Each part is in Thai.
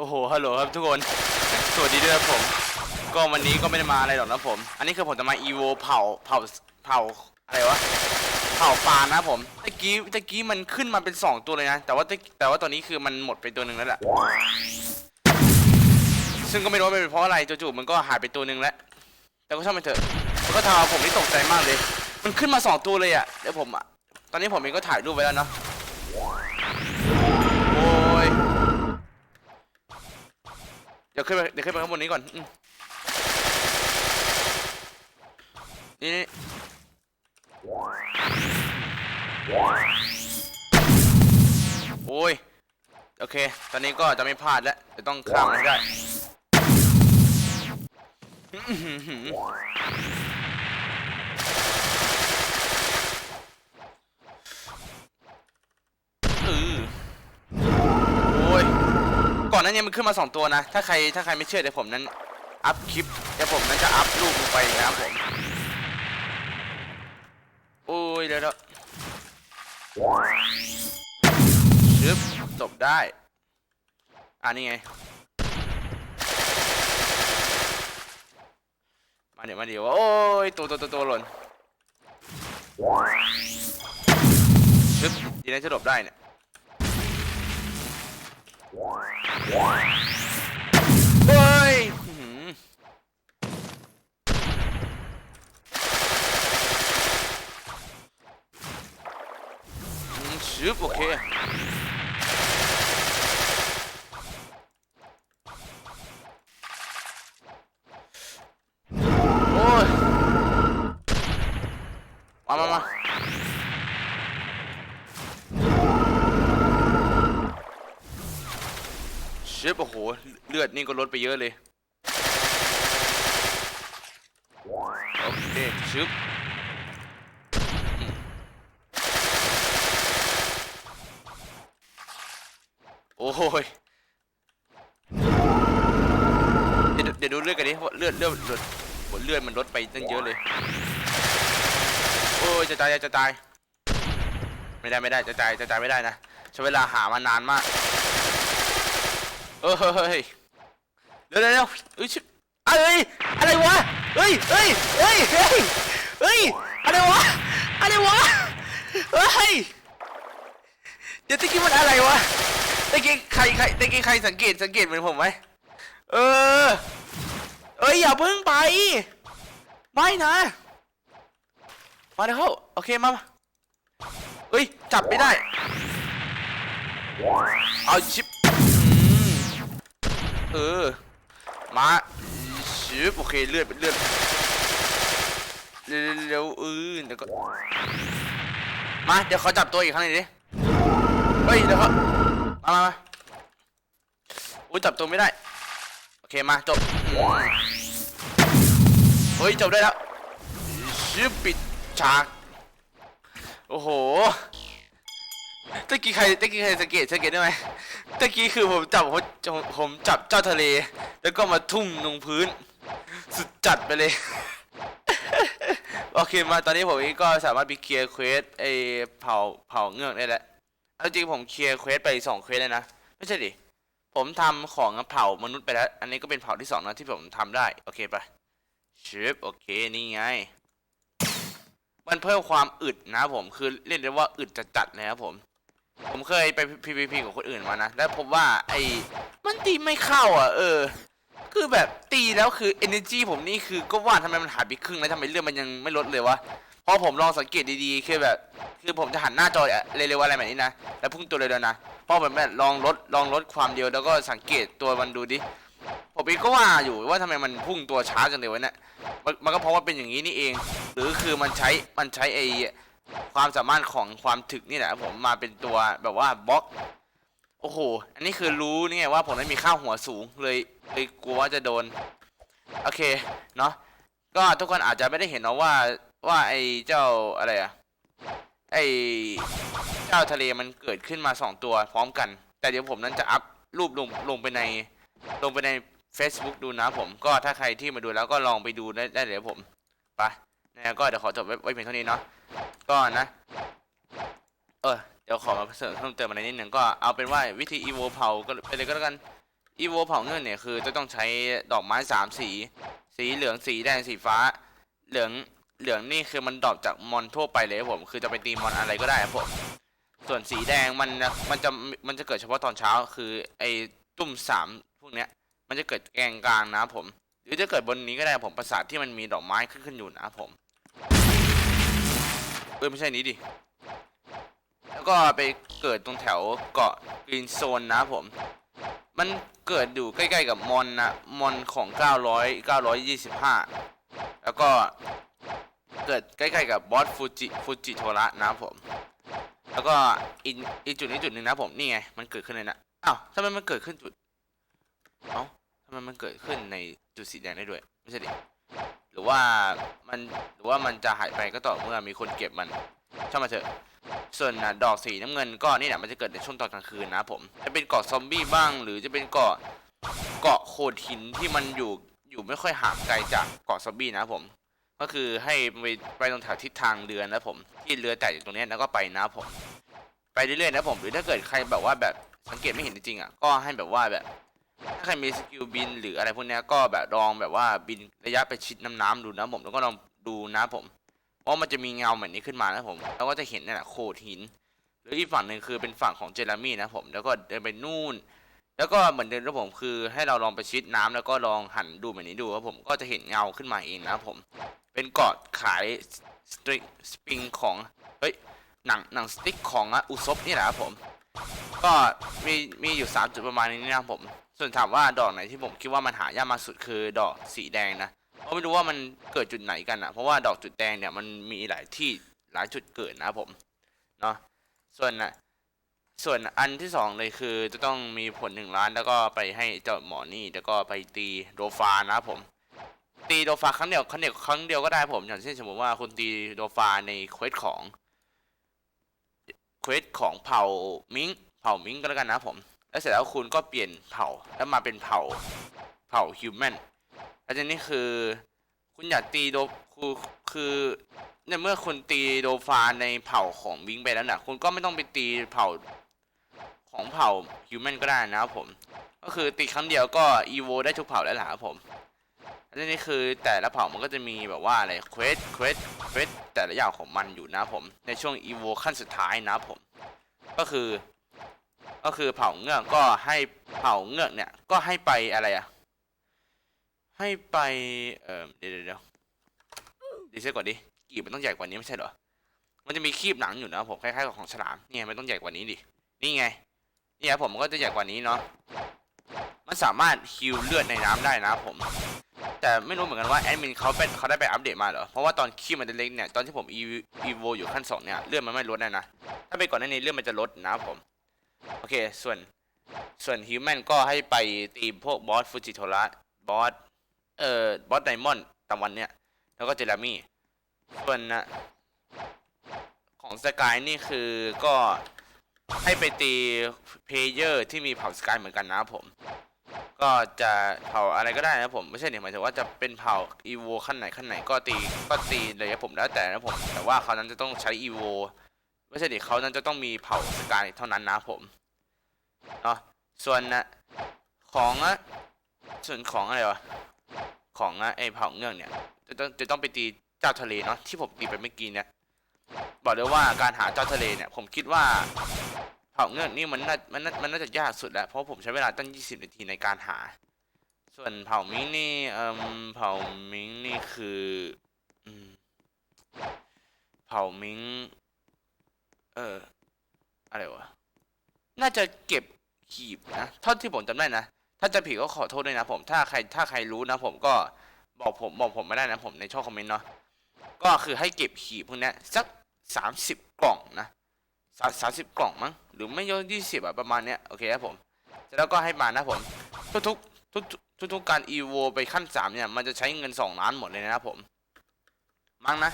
โอ้โห ฮัลโหลครับทุกคน สวัสดีด้วยครับผม ก็วันนี้ก็ไม่ได้มาอะไรหรอกนะผม อันนี้คือผมจะมาอีโวเผา เผา เผา อะไรวะ เผาปลานะผม ตะกี้ ตะกี้มันขึ้นมาเป็นสองตัวเลยนะ แต่ว่าแต่ว่าตอนนี้คือมันหมดไปตัวหนึ่งแล้วแหละ ซึ่งก็ไม่รู้ว่าเป็นเพราะอะไรจู่ๆมันก็หายไปตัวหนึ่งแล้ว แต่ก็ช่างมันเถอะมันก็ทำเอาผมนี่ตกใจมากเลย มันขึ้นมาสองตัวเลยอะเดี๋ยวผมอะตอนนี้ผมเองก็ถ่ายรูปไว้แล้วเนาะ เดี๋ยวขึ้นไปเดี๋ยวขึ้นไปข้างบนนี้ก่อนอืมนี่นี่โอ้ย โอเค ตอนนี้ก็จะไม่พลาดแล้วจะต้องข้ามมันให้ได้อื้อหือหือเออ อนหนั้นนี่ยมันขึ้นมาสองตัวนะ ถ้าใครถ้าใครไม่เชื่อเดี๋ยวผมนั้นอัพคลิปเดี๋ยวผมนั้นจะอัพรูปลงไปนะครับผม โอ้ยเดี๋ยวเดี๋ยวชึบจบได้ อ่านี่ไง มาเดี๋ยวมาเดี๋ยวโอ้ยตัวตัวตัวตัวหล่นชึบดีนะจะหลบได้เนี่ย เฮ้ยอื้อหืออืมชึบโอเค โอ้ย มามามา ชึบโอ้โห เลือดนี่ก็ลดไปเยอะเลย โอเคชึบโอ้ยเดี๋ยวเดี๋ยวดูเลือดกันดิเลือดเลือดเลือดเลือดมันลดไปตั้งเยอะเลย โอ้ยจะตายจะตาย ไม่ได้ไม่ได้จะตายจะตายไม่ได้นะใช้เวลาหามานานมาก เฮ้ยเฮ้ยเร็วเร็วเร็วเอ้ยชิบเอ้อะไรวะเฮ้ยเฮ้ยเฮ้ยเฮ้ยเฮ้ยอะไรวะอะไรวะเฮ้ยเดี๋ยวตะกี้มันอะไรวะตะกี้ใครใครตะกี้ใครสังเกตสังเกตเหมือนผมไหมเออเอ้ยอย่าเพิ่งไป ไม่นะ มาเดี๋ยวเขาโอเคมาเฮ้ยจับไม่ได้เอาชิป เออ มาชิปโอเคเลือดเป็นเลือดเร็วๆเออเดี๋ยวก็ มา เดี๋ยวเขาจับตัวอีกครั้งหนึงดิ เฮ้ย เดี๋ยวเขามามามาอุ้ยจับตัวไม่ได้ โอเค มา จบ เฮ้ย จบได้แล้วชื่อปิดฉาก โอ้โหตะกี้ใครตะกี้ใครสังเกตสังเกตได้ไหม ตะกี้คือผมจับผมผมจับเจ้าทะเล แล้วก็มาทุ่มลงพื้น สุดจัดไปเลย โอเคมาตอนนี้ผมเองก็สามารถไปเคลียร์เควสไอเผาเผาเงือกได้แล้วเอาจริงผมเคลียร์เควสไปสองเควสเลยนะไม่ใช่ดิผมทำของเผามนุษย์ไปแล้ว อันนี้ก็เป็นเผาที่สองนะที่ผมทำได้ โอเคไปชิปโอเคนี่ไง มันเพิ่มความอึดนะผมคือเรียกได้ว่าอึดจัดๆเลยครับผม ผมเคยไป PVP กับคนอื่นมานะ แล้วพบว่าไอ้มันตีไม่เข้าอะ เออ คือแบบตีแล้วคือ energy ผมนี่คือก็ว่าทำไมมันหายไปครึ่งแล้วทำไมเรื่องมันยังไม่ลดเลยวะพอผมลองสังเกตดีๆ คือแบบ คือผมจะหันหน้าจอเร็วๆอะไรแบบนี้นะ แล้วพุ่งตัวเร็วๆนะพอผมแบบลองลดลองลดความเดียวแล้วก็สังเกตตัวมันดูดิ ผมเองก็ว่าอยู่ว่าทำไมมันพุ่งตัวช้าจังเลยวะเนี่ย มันมันก็เพราะว่าเป็นอย่างนี้นี่เอง หรือคือมันใช้มันใช้ไอ ความสามารถของความถึกนี่แหละผมมาเป็นตัวแบบว่าบล็อก โอ้โห อันนี้คือรู้นี่ไงว่าผมนั้มีค่าหัวสูงเลยเลยกลัวว่าจะโดน โอเคเนาะก็ทุกคนอาจจะไม่ได้เห็นเนาะว่าว่าไอเจ้าอะไรอะไอเจ้าทะเลมันเกิดขึ้นมาสองตัวพร้อมกัน แต่เดี๋ยวผมนั้นจะอัพรูปลงลงไปในลงไปใน Facebook ดูนะผมก็ถ้าใครที่มาดูแล้วก็ลองไปดูได้ได้เลยผมไป นะก็เดี๋ยวขอจบไว้เพียงเท่านี้เนาะก็นะ เออเดี๋ยวขอมาเสริมเพิ่มเติมอะไรนิดหนึ่งก็เอาเป็นว่าวิธี evo เผาก็ไปเลยก็แล้วกันอีโวเผาเงินเนี่ยคือจะต้องใช้ดอกไม้สามสี สีเหลืองสีแดงสีฟ้า เหลืองเหลืองนี่คือมันดรอปจากมอนทั่วไปเลยผม คือจะไปตีมอนอะไรก็ได้ครับผมส่วนสีแดงมันมันจะมันจะเกิดเฉพาะตอนเช้า คือไอ้ตุ่มสามพวกเนี้ย มันจะเกิดแกงกลางนะผม หรือจะเกิดบนนี้ก็ได้ครับผมปราสาทที่มันมีดอกไม้ขึ้นขึ้นอยู่นะผม เออไม่ใช่นี้ดิ แล้วก็ไปเกิดตรงแถวเกาะกรีนโซนนะผม มันเกิดอยู่ใกล้ๆกับมอนนะมอนของ 900 925 แล้วก็เกิดใกล้ๆกับบอสฟูจิฟูจิโทระนะผม แล้วก็อีกอีกจุดนี้จุดหนึ่งนะผมนี่ไงมันเกิดขึ้นเลยนะอ้าวทำไมมันเกิดขึ้นจุดเอ้าทำไมมันเกิดขึ้นในจุดสีแดงได้ด้วย ไม่ใช่ดิหรือว่า มันหรือว่ามันจะหายไปก็ต่อเมื่อมีคนเก็บมันช่างมาเถอะ ส่วนนะดอกสีน้ำเงินก็นี่แหละมันจะเกิดในช่วงตอนกลางคืนนะผม จะเป็นเกาะซอมบี้บ้าง หรือจะเป็นเกาะเกาะโขดหินที่มันอยู่อยู่ไม่ค่อยห่างไกลจากเกาะซอมบี้นะผม ก็คือให้ไปไปตรงแถวทิศทางเรือนะผม ที่เรือแตกอยู่ตรงนี้แล้วก็ไปนะผม ไปเรื่อยๆนะผม หรือถ้าเกิดใครแบบว่าแบบสังเกตไม่เห็นจริงๆอะก็ให้แบบว่าแบบ ถ้าใครมีสกิลบินหรืออะไรพวกนี้ก็แบบลองแบบว่าบินระยะไปชิดน้ำน้ำดูนะผมแล้วก็ลองดูนะผมเพราะมันจะมีเงาแบบนี้ขึ้นมานะผม แล้วก็จะเห็นนี่แหละโขดหิน หรืออีกฝั่งหนึ่งคือเป็นฝั่งของเจอร์มี่นะผม แล้วก็เดินไปนู่น แล้วก็เหมือนเดิมครับผมคือให้เราลองไปชิดน้ำแล้วก็ลองหันดูแบบนี้ดูครับผม ก็จะเห็นเงาขึ้นมาเองนะผม เป็นกาะขายสตริงสปริงของ เฮ้ย หนังหนังสติ๊กของอุซบนี่แหละครับผม ก็มีมีอยู่สามจุดประมาณนี้นะครับผม ส่วนถามว่าดอกไหนที่ผมคิดว่ามันหายากมากสุดคือดอกสีแดงนะเพราะไม่รู้ว่ามันเกิดจุดไหนกันอะเพราะว่าดอกจุดแดงเนี่ยมันมีหลายที่หลายจุดเกิดนะผมเนาะส่วนน่ะส่วนอันที่สองเลยคือจะต้องมีผลหนึ่งล้านแล้วก็ไปให้เจ้าหมอนี่แล้วก็ไปตีโดฟานะผม ตีโดฟาครั้งเดียวครั้งเดียวครั้งเดียวก็ได้ผม อย่างเช่นสมมติว่าคุณตีโดฟาในเควสของ เควสของเผ่ามิงเผ่ามิงก็แล้วกันนะผมแล้วเสร็จแล้วคุณก็เปลี่ยนเผ่าแล้วมาเป็นเผ่าเผ่าฮิวแมนแล้วทีนี้คือคุณอยากตีโดคือคือในเมื่อคุณตีโดฟาในเผ่าของวิงไปแล้วนะคุณก็ไม่ต้องไปตีเผ่าของเผ่าฮิวแมนก็ได้นะครับผม ก็คือตีครั้งเดียวก็อีโวได้ทุกเผ่าแล้วล่ะครับผม แล้วทีนี้คือแต่ละเผ่ามันก็จะมีแบบว่าอะไรเควสเควสเควสแต่ละอย่างของมันอยู่นะผม ในช่วงอีโวขั้นสุดท้ายนะผม ก็คือ ก็คือเผ่าเงือกก็ให้เผ่าเงือกเนี่ยก็ให้ไปอะไรอะให้ไปเออเดี๋ยวเดี๋ยวเดี๋ยวดีเซก่อนดิกีบมันต้องใหญ่กว่านี้ไม่ใช่เหรอมันจะมีคีบหนังอยู่นะผมคล้ายๆกับของฉลามเนี่ยมันต้องใหญ่กว่านี้ดินี่ไงนี่ครับผมก็จะใหญ่กว่านี้เนาะ มันสามารถฮิวเลือดในน้ำได้นะผม แต่ไม่รู้เหมือนกันว่าแอดมินเขาเป็นเขาได้ไปอัปเดตมาเหรอ เพราะว่าตอนคีมันเล็กเนี่ย ตอนที่ผมอีอีโวอยู่ขั้นสองเนี่ย เลือดมันไม่ลดนะนะ ถ้าไปก่อนหน้านี้เลือดมันจะลดนะผม โอเค ส่วนส่วนฮิวแมนก็ให้ไปตีมพวกบอสฟูจิโทระบอสเอ่อบอสไดมอนด์ตะวันเนี่ย แล้วก็เจลามี่ส่วนนะของสกายนี่คือก็ ให้ไปตีเพลเยอร์ที่มีเผ่าสกายเหมือนกันนะผม ก็จะเผ่าอะไรก็ได้นะผมไม่ใช่เนี่ยหมายถึงว่าจะเป็นเผ่าอีโวขั้นไหนขั้นไหนก็ตีก็ตีเลยครับผมแล้วแต่นะผมแต่ว่าเขานั้นจะต้องใช้อีโวไม่ใช่ดิเขานั้นจะต้องมีเผ่าสกายเท่านั้นนะผมเนาะส่วนนะของอะส่วนของอะไรวะของอะไอเผ่าเงือกเนี่ยจะต้องจะต้องไปตีเจ้าทะเลเนาะที่ผมตีไปเมื่อกี้เนี่ยบอกเลยว่าการหาเจ้าทะเลเนี่ยผมคิดว่า เผ่าเงือกนี่มันน่ามันน่ามันน่าจะยากสุดแล้วเพราะผมใช้เวลาตั้ง 20 นาทีในการหา ส่วนเผ่ามิงนี่เอ่มเผ่ามิงนี่คืออืมเผ่ามิงเอออะไรวะน่าจะเก็บขีบนะเท่าที่ผมจำได้นะถ้าจะผิดก็ขอโทษด้วยนะผมถ้าใครถ้าใครรู้นะผมก็บอกผมบอกผมไม่ได้นะผมในช่องคอมเมนต์เนาะก็คือให้เก็บขีบพวกนี้สักสามสิบกล่องนะ สามสิบกล่องมั้งหรือไม่เยอะยี่สิบอะประมาณเนี้ยโอเคครับผมเสร็จแล้วก็ให้มานะผมทุกทุกทุกทุกทุกๆการอีโวไปขั้นสามเนี่ยมันจะใช้เงินสองล้านหมดเลยนะครับผมมั้งนะ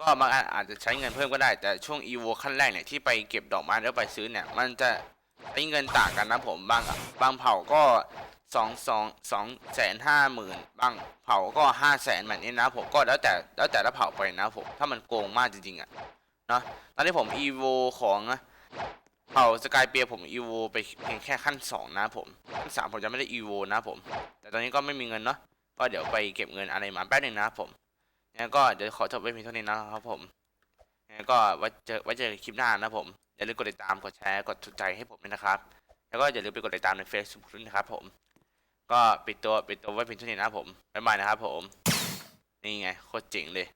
ก็บางอันอาจจะใช้เงินเพิ่มก็ได้แต่ช่วงอีโวขั้นแรกเนี่ยที่ไปเก็บดอกไม้แล้วไปซื้อเนี่ยมันจะใช้เงินต่างกันนะผมบางอะบางเผ่าก็สองสองสองแสนห้าหมื่นบางเผ่าก็ห้าแสนแบบนี้นะผมก็แล้วแต่แล้วแต่ละเผ่าไปนะผมถ้ามันโกงมากจริงๆอะ นาะตอนที่ผมอีโวของเผ่าสกายเปียผมอีโวไปเพียงแค่ขั้นสองนะผมขั้นสามผมจะไม่ได้อีโวนะผม แต่ตอนนี้ก็ไม่มีเงินเนาะก็เดี๋ยวไปเก็บเงินอะไรมาแป๊บหนึงนะผมงั้นก็เดี๋ยวขอจบไว้เพียงเท่านี้นะครับผมงั้นก็ไว้เจอไว้เจอกันคลิปหน้านะผม อย่าลืมกดติดตาม กดแชร์ กดถูกใจให้ผมด้วยนะครับ แล้วก็อย่าลืมไปกดติดตามใน Facebook ด้วยนะครับผม ก็ปิดตัวปิดตัวไว้เพียงเท่านี้นะครับผม บ๊ายบายนะครับผม นี่ไงโคตรเจ๋งเลย